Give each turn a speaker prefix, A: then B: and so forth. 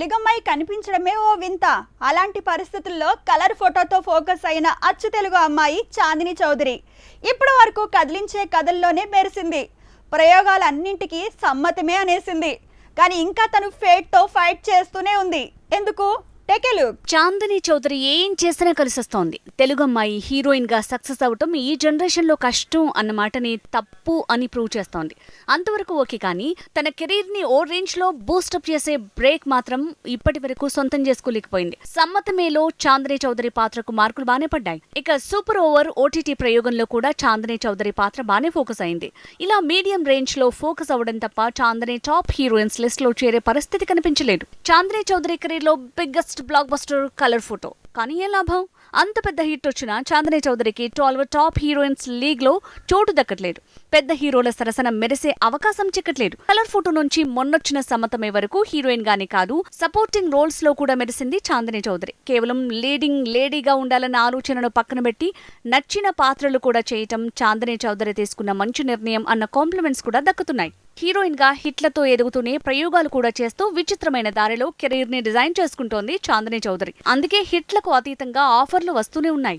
A: తెలుగమ్మాయి కనిపించడమే ఓ వింత. అలాంటి పరిస్థితుల్లో కలర్ ఫోటోతో ఫోకస్ అయిన అచ్చు తెలుగు అమ్మాయి చాందిని చౌదరి ఇప్పటి వరకు కదిలించే కథల్లోనే మెరిసింది. ప్రయోగాలన్నింటికీ సమ్మతమే అనేసింది. కానీ ఇంకా తను ఫేట్తో ఫైట్ చేస్తూనే ఉంది. ఎందుకు? టెకెలు.
B: చాందిని చౌదరి ఏం చేసినా కలిసొస్తోంది. తెలుగు అమ్మాయి హీరోయిన్గా సక్సెస్ అవటం ఈ జనరేషన్లో కష్టం అన్న మాటని తప్పు అని ప్రూవ్ చేస్తోంది. అంతవరకు ఓకే కానీ తన కెరీర్ని ఓ రేంజ్లో బూస్టప్ చేసే బ్రేక్ మాత్రం ఇప్పటి వరకు సొంతం చేసుకోలేకపోయింది. సమ్మతమేలో చాందని చౌదరి పాత్రకు మార్కులు బానే పడ్డాయి. ఇక సూపర్ ఓవర్ ఓటీటీ ప్రయోగంలో కూడా చాందని చౌదరి పాత్ర బానే ఫోకస్ అయింది. ఇలా మీడియం రేంజ్లో ఫోకస్ అవడం తప్ప చాందని టాప్ హీరోయిన్స్ లిస్ట్లో చేరే పరిస్థితి కనిపించలేదు. చాందని చౌదరి కెరీర్లో biggest blockbuster colour photo కానీ ఏ లాభం? అంత పెద్ద హిట్ వచ్చిన చాందనీ చౌదరికి ట్వెల్వ్ టాప్ హీరోయిన్స్ లీగ్లో చోటు దక్కట్లేదు. పెద్ద హీరోల సరసన మెరిసే అవకాశం చిక్కట్లేదు. కలర్ ఫోటో నుంచి మొన్నొచ్చిన సమ్మతమే వరకు హీరోయిన్ గానే కాదు సపోర్టింగ్ రోల్స్లో కూడా మెరిసింది చాందనీ చౌదరి. కేవలం లీడింగ్ లేడీగా ఉండాలన్న ఆలోచనను పక్కన పెట్టి నచ్చిన పాత్రలు కూడా చేయటం చాందనీ చౌదరి తీసుకున్న మంచి నిర్ణయం అన్న కాంప్లిమెంట్స్ కూడా దక్కుతున్నాయి. హీరోయిన్గా హిట్లతో ఎదుగుతూనే ప్రయోగాలు కూడా చేస్తూ విచిత్రమైన దారిలో కెరీర్ని డిజైన్ చేసుకుంటోంది చాందిని చౌదరి. అందుకే హిట్లకు అతీతంగా ఆఫర్లు వస్తూనే ఉన్నాయి.